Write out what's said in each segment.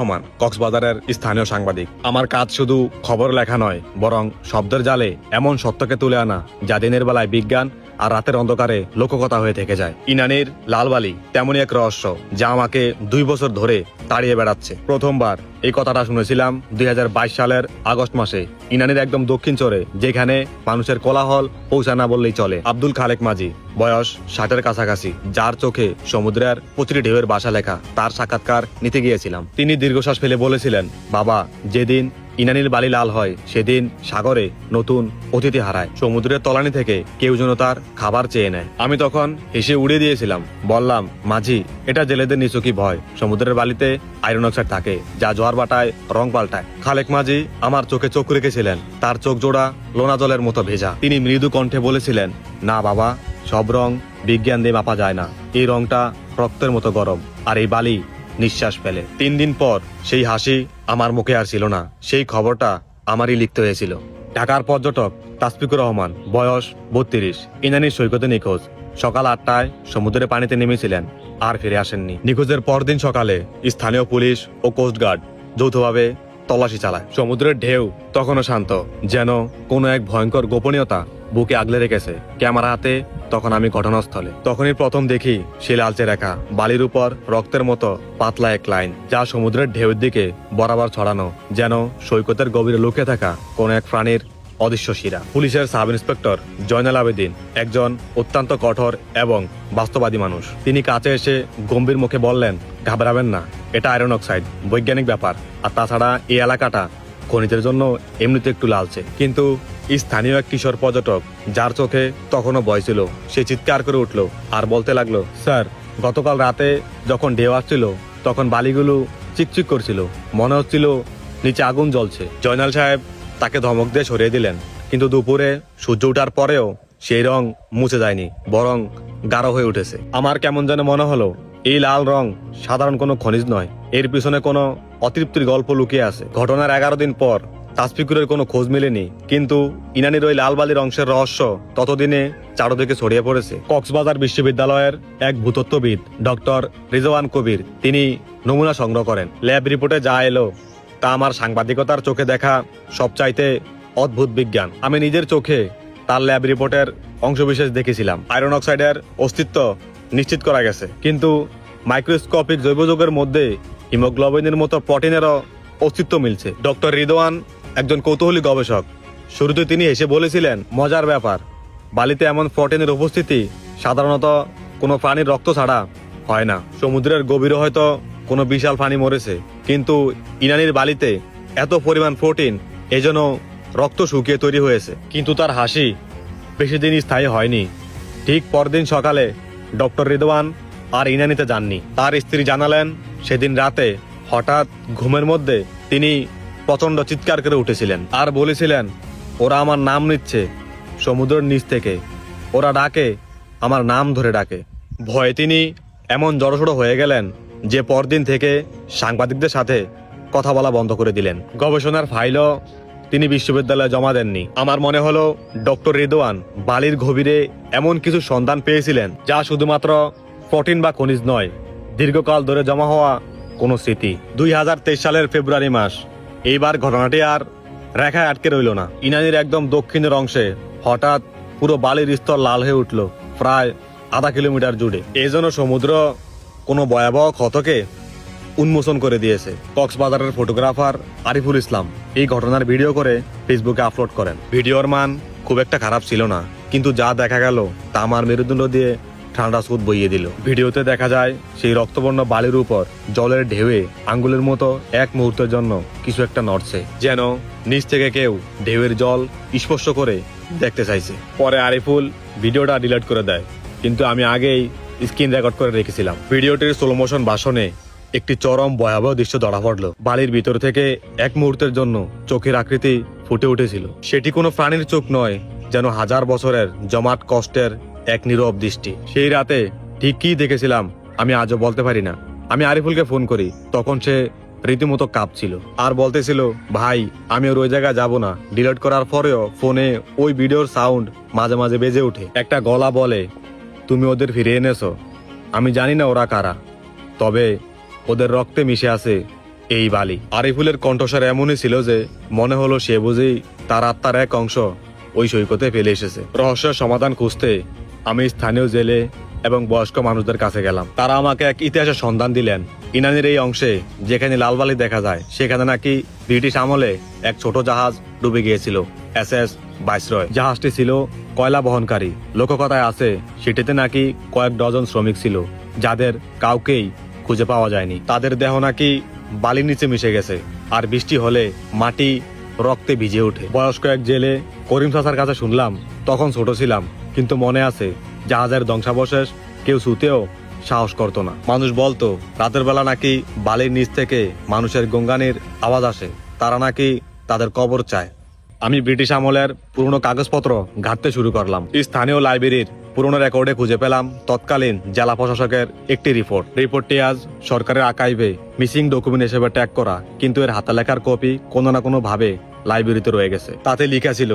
রহমান কক্সবাজারের স্থানীয় সাংবাদিক। আমার কাজ শুধু খবর লেখা নয়, বরং শব্দের জালে এমন সত্যকে তুলে আনা যা দিনের বেলায় বিজ্ঞান আর রাতের অন্ধকারে লোককথা হয়ে থেকে যায়। ইনানির লালবালি তেমনই এক রহস্য, যা আমাকে দুই বছর ধরে তাড়িয়ে বেড়াচ্ছে। প্রথমবার এই কথাটা শুনেছিলাম দু হাজার বাইশ সালের আগস্ট মাসে, ইনানির একদম দক্ষিণ চরে, যেখানে মানুষের কোলাহল পৌঁছা না বললেই চলে। আব্দুল খালেক মাঝি, বয়স ষাটের কাছাকাছি, যার চোখে সমুদ্রের প্রতিটি ঢেউয়ের বাসা লেখা, তার সাক্ষাৎকার নিতে গিয়েছিলাম। তিনি দীর্ঘশ্বাস ফেলে বলেছিলেন, বাবা, যেদিন ইনানির বালি লাল হয়, সেদিন সাগরে নতুন অতিথি হারায়। সমুদ্রের তলানি থেকে কেউ যেন তার খাবার চেয়ে নেয়। আমি তখন হেসে উড়িয়ে দিয়েছিলাম, বললাম, মাঝি, এটা জেলেদের নিচকি ভয়। সমুদ্রের বালিতে আয়রন অক্সাইড থাকে, যা জোয়ার বাটায় রং পাল্টায়। খালেক মাঝি আমার চোখে চোখ রেখেছিলেন, তার চোখ জোড়া লোনা জলের মতো ভেজা। তিনি মৃদু কণ্ঠে বলেছিলেন, না বাবা, সব রং বিজ্ঞান দিয়ে মাপা যায় না। এই রংটা রক্তের মতো গরম, আর এই বালি নিঃশ্বাস ফেলে। তিন দিন পর সেই হাসি আমার মুখে আর ছিল না। সেই খবরটা আমারই লিখতে হয়েছিল। ঢাকার পর্যটক তাসফিকুর রহমান, বয়স বত্রিশ, ইনানির সৈকতে নিখোঁজ। সকাল আটটায় সমুদ্রের পানিতে নেমেছিলেন, আর ফিরে আসেননি। নিখোঁজের পরদিন সকালে স্থানীয় পুলিশ ও কোস্টগার্ড যৌথভাবে তল্লাশি চালায়। সমুদ্রের ঢেউ তখনও শান্ত, যেন কোনো এক ভয়ঙ্কর গোপনীয়তা বুকে আগলে রেখেছে। ক্যামেরা হাতে, তখন আমি ঘটনাস্থলে। তখনই প্রথম দেখি সে লালচে রেখা, বালির উপর রক্তের মতো পাতলা এক লাইন, যা সমুদ্রের ঢেউয়ের দিকে বরাবর ছড়ানো, যেন সৈকতের গভীরে লুকিয়ে থাকা কোন এক প্রাণীর অদৃশ্য শিরা। পুলিশের সাব ইন্সপেক্টর জয়নাল আবেদিন একজন অত্যন্ত কঠোর এবং বাস্তবাদী মানুষ। তিনি কাছে এসে গম্ভীর মুখে বললেন, ঘাবড়াবেন না, এটা আয়রন অক্সাইড, বৈজ্ঞানিক ব্যাপার। আর তাছাড়া এই এলাকাটা খনিজের জন্য এমনিতে একটু লালচে। কিন্তু স্থানীয় এক কিশোর পর্যটক, যার চোখে তখনও ভয় ছিল। সে চিৎকার করে উঠল আর বলতে লাগল, স্যার, গতকাল রাতে যখন ঢেউ আসছিল, তখন বালিগুলো চিকচিক করছিল। মনে হচ্ছিল নিচে আগুন জ্বলছে। জয়নাল সাহেব তাকে ধমক দিয়ে সরিয়ে দিলেন, কিন্তু দুপুরে সূর্য ওঠার পরেও সেই রং মুছে যায়নি, বরং গাঢ় হয়ে উঠেছে। আমার কেমন যেন মনে হলো, এই লাল রং সাধারণ কোনো খনিজ নয়, এর পিছনে কোনো অতৃপ্তির গল্প লুকিয়ে আছে। ঘটনার এগারো দিন পর তাসফিকুরের কোনো খোঁজ মেলেনি, কিন্তু ইনানির ওই লালবালির অংশের রহস্য ততদিনে চারোদিকে ছড়িয়ে পড়েছে। কক্সবাজার বিশ্ববিদ্যালয়ের এক ভূতত্ত্ববিদ, ডক্টর রিজওয়ান কবির, তিনি নমুনা সংগ্রহ করেন। ল্যাব রিপোর্টে যা এলো, তা আমার সাংবাদিকতার চোখে দেখা সবচাইতে অদ্ভুত বিজ্ঞান। আমি নিজের চোখে তার ল্যাব রিপোর্টের অংশবিশেষ দেখেছিলাম। আয়রন অক্সাইডের অস্তিত্ব নিশ্চিত করা গেছে, কিন্তু মাইক্রোস্কোপিক জৈব যৌগের মধ্যে হিমোগ্লোবিনের মতো প্রোটিনেরও অস্তিত্ব মিলছে। ডক্টর রিদওয়ান একজন কৌতূহলী গবেষক। শুরুতে তিনি এসে বলেছিলেন, মজার ব্যাপার। বালিতে এমন প্রোটিনের উপস্থিতি সাধারণত কোনো প্রাণীর রক্ত ছাড়া হয় না। সমুদ্রের গভীরে হয়তো কোনো বিশাল প্রাণী মরেছে। কিন্তু ইনানির বালিতে এত পরিমাণ প্রোটিন এজন্য রক্ত শুকিয়ে তৈরি হয়েছে। কিন্তু তার হাসি বেশি দিন স্থায়ী হয়নি। ঠিক পরদিন সকালে ডক্টর রিদওয়ান আর ইনানিতে যাননি। তার স্ত্রী জানালেন, সেদিন রাতে হঠাৎ ঘুমের মধ্যে তিনি প্রচণ্ড চিৎকার করে উঠেছিলেন আর বলেছিলেন, ওরা আমার নাম নিচ্ছে সমুদ্রের নিচ থেকে। ওরা ডাকে, আমার নাম ধরে ডাকে। ভয়ে তিনি এমন জড়সড় হয়ে গেলেন যে পরদিন থেকে সাংবাদিকদের সাথে কথা বলা বন্ধ করে দিলেন। গবেষণার ফাইলও তিনি বিশ্ববিদ্যালয়ে জমা দেননি। আমার মনে হলো ডক্টর রিদওয়ান বালির গভীরে এমন কিছু সন্ধান পেয়েছিলেন যা শুধুমাত্র প্রোটিন বা খনিজ নয়, দীর্ঘকাল ধরে জমা হওয়া কোনো স্মৃতি। দুই হাজার তেইশ সালের ফেব্রুয়ারি মাস এইবার ঘটনাটি আর রেখায় আটকে রইল না। ইনানির একদম দক্ষিণের অংশে হঠাৎ পুরো বালির স্তর লাল হয়ে উঠল, প্রায় আধা কিলোমিটার জুড়ে। এই জন্য সমুদ্র কোনো ভয়াবহ ক্ষতকে উন্মোচন করে দিয়েছে। কক্সবাজারের ফটোগ্রাফার আরিফুল ইসলাম এই ঘটনার ভিডিও করে ফেসবুকে আপলোড করেন। ভিডিওর মান খুব একটা খারাপ ছিল না, কিন্তু যা দেখা গেল তা আমার মেরুদণ্ড দিয়ে ঠান্ডা সুদ বইয়ে দিল। ভিডিওতে দেখা যায়, সেই রক্তবর্ণ বালির উপর জলের ঢেউয়ে আঙ্গুলের মতো এক মুহূর্তের জন্য কিছু একটা নড়ছে, যেন নিচ থেকে কেউ ঢেউয়ের জল স্পর্শ করে দেখতে চাইছে। পরে আরিফুল ভিডিওটা ডিলিট করে দেয়, কিন্তু আমি আগেই স্ক্রিন রেকর্ড করে রেখেছিলাম। ভিডিওটির স্লো মোশন ভাষণে একটি চরম ভয়াবহ দৃশ্য ধরা পড়ল। বালির ভিতর থেকে এক মুহূর্তের জন্য চোখের আকৃতি ফুটে উঠেছিল। সেটি কোনো প্রাণীর চোখ নয়, যেন হাজার বছরের জমাট কষ্টের এক নীরব দৃষ্টি। সেই রাতে ঠিক কি দেখেছিলাম, আমি আজও বলতে পারি না। আমি আরিফুলকে ফোন করি, তখন সে রীতিমতো কাঁপছিল আর বলতেছিল, ভাই, আমি ওর ওই জায়গায় যাব না। ডিলিট করার পরেও ফোনে ওই ভিডিওর সাউন্ড মাঝে মাঝে বেজে ওঠে। একটা গলা বলে, তুমি ওদের ফিরিয়ে এনেছো। আমি জানি না ওরা কারা। তবে ওদের রক্তে মিশে আছে এই বালি। আরিফুলের কণ্ঠস্বর এমনই ছিল যে মনে হলো সে বুঝেই তার আত্মার এক অংশ ওই সৈকতে ফেলে এসেছে। রহস্যের সমাধান খুঁজতে আমি স্থানীয় জেলে এবং বয়স্ক মানুষদের কাছে গেলাম। তারা আমাকে এক ইতিহাসের সন্ধান দিলেন। ইনানির এই অংশে, যেখানে লালবালি দেখা যায়, সেখানে নাকি ব্রিটিশ আমলে এক ছোট জাহাজ ডুবে গিয়েছিল, এস এস বাইসরয় জাহাজটি ছিল কয়লা বহনকারী। লোককথায় আছে, সেটিতে নাকি কয়েক ডজন শ্রমিক ছিল, যাদের কাউকেই খুঁজে পাওয়া যায়নি। তাদের দেহ নাকি বালির নিচে মিশে গেছে, আর বৃষ্টি হলে মাটি রক্তে ভিজে ওঠে। বয়স্ক এক জেলে করিম চাচার কাছে শুনলাম, তখন ছোট ছিলাম কিন্তু মনে আছে, জাহাজের ধ্বংসাবশেষ কেউ শুতেও সাহস করতো না। মানুষ বলতো, রাতের বেলা নাকি বালির নিচ থেকে মানুষের গঙ্গানির আওয়াজ আসে, তারা নাকি তাদের কবর চায়। আমি ব্রিটিশ আমলের পুরনো কাগজপত্র ঘাঁটতে শুরু করলাম। স্থানীয় লাইব্রেরির পুরনো রেকর্ডে খুঁজে পেলাম তৎকালীন জেলা প্রশাসকের একটি রিপোর্ট। রিপোর্টটি আজ সরকারের আকাইভে মিসিং ডকুমেন্ট হিসেবে ট্যাগ করা, কিন্তু এর হাতে লেখার কপি কোনো না কোনো ভাবে লাইব্রেরিতে রয়ে গেছে। তাতে লেখা ছিল,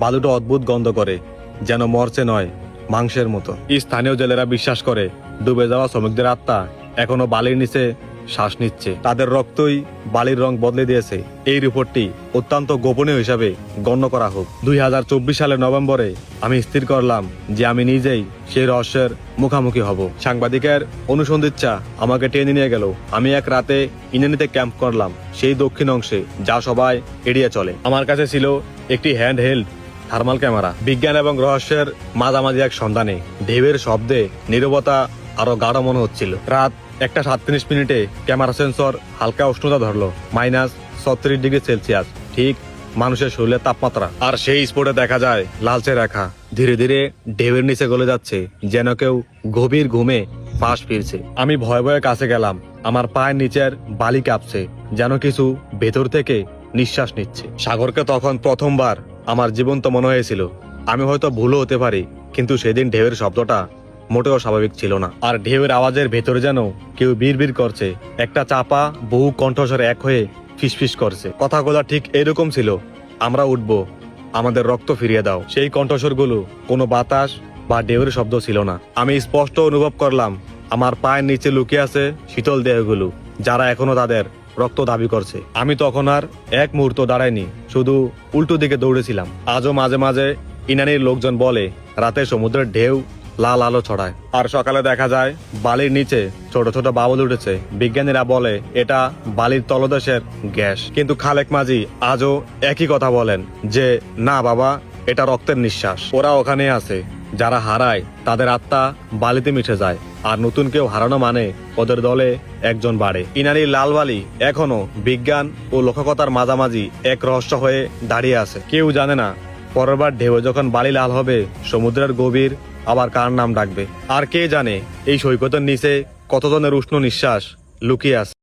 বালুটা অদ্ভুত গন্ধ করে যেন মরচে নয়, মাংসের মতো। স্থানীয় জেলেরা বিশ্বাস করে, ডুবে যাওয়া শ্রমিকদের আত্মা এখনও বালির নিচে শ্বাস নিচ্ছে। তাদের রক্তই বালির রং বদলে দিয়েছে। এই রিপোর্টটি অত্যন্ত গোপনীয় হিসাবে গণ্য করা হোক। দুই হাজার চব্বিশ সালের নভেম্বরে আমি স্থির করলাম যে আমি নিজেই সেই রহস্যের মুখামুখি হব। সাংবাদিকের অনুসন্ধিচ্ছা আমাকে টেনে নিয়ে গেল। আমি এক রাতে ইনানিতে ক্যাম্প করলাম। সেই দক্ষিণ অংশে যা সবাই এড়িয়ে চলে। আমার কাছে ছিল একটি হ্যান্ড হেল্ড থার্মাল ক্যামেরা, বিজ্ঞান এবং রহস্যের মাঝামাঝি এক সন্ধানে ঢেউয়ের শব্দে নীরবতা আরও গাঢ় মনে হচ্ছিল। রাত একটা সাতত্রিশ মিনিটে ক্যামেরা সেন্সর হালকা উষ্ণতা ধরলো, মাইনাস ছত্রিশ ডিগ্রি সেলসিয়াস, ঠিক মানুষের শরীরের তাপমাত্রা। আর সেই স্পটে দেখা যায় লালচে রেখা। ধীরে ধীরে ঢেউয়ের নিচে গলে যাচ্ছে, যেন কেউ গভীর ঘুমে পাশ ফিরছে। আমি ভয়ে ভয়ে কাছে গেলাম, আমার পায়ের নিচের বালি কাঁপছে, যেন কিছু ভেতর থেকে নিঃশ্বাস নিচ্ছে। সাগরকে তখন প্রথমবার আমার জীবন্ত মনে হয়েছিল। আমি হয়তো ভুলও হতে পারি, কিন্তু সেদিন ঢেউয়ের শব্দটা মোটেও স্বাভাবিক ছিল না। আর ঢেউয়ের আওয়াজের ভেতরে যেন কেউ বিড় করছে, একটা চাপা, বহু কণ্ঠস্বরে এক হয়ে ফিসফিস করছে। কথাগুলো ঠিক এরকম ছিল, আমরা উঠব, আমাদের রক্ত ফিরিয়ে দাও। সেই কণ্ঠস্বরগুলো কোনো বাতাস বা ঢেউয়ের শব্দ ছিল না। আমি স্পষ্ট অনুভব করলাম, আমার পায়ের নিচে লুকিয়ে আছে শীতল দেহগুলো, যারা এখনও তাদের রক্ত দাবি করছে। আমি তখন আর এক মুহূর্ত দাঁড়াইনি, শুধু উল্টো দিকে দৌড়েছিলাম। আজও মাঝে মাঝে ইনানির লোকজন বলে, রাতে সমুদ্রের ঢেউ লাল আলো ছড়ায়। আর সকালে দেখা যায়, বালির নিচে ছোট ছোট বাবুল উঠেছে। বিজ্ঞানীরা বলে, এটা বালির তলদেশের গ্যাস। কিন্তু খালেক মাঝি আজও একই কথা বলেন যে, না বাবা, এটা রক্তের নিঃশ্বাস। ওরা ওখানে আছে। যারা হারায়, তাদের আত্মা বালিতে মিশে যায়। আর নতুন কেউ হারানো মানে ওদের দলে একজন বাড়ে। ইনারির লাল বালি এখনও বিজ্ঞান ও লোককতার মাঝামাঝি এক রহস্য হয়ে দাঁড়িয়ে আছে। কেউ জানে না পরেরবার ঢেউ যখন বালি লাল হবে, সমুদ্রের গভীর আবার কার নাম ডাকবে? আর কে জানে, এই সৈকতের নিচে কতজনের উষ্ণ নিঃশ্বাস লুকিয়ে আছে?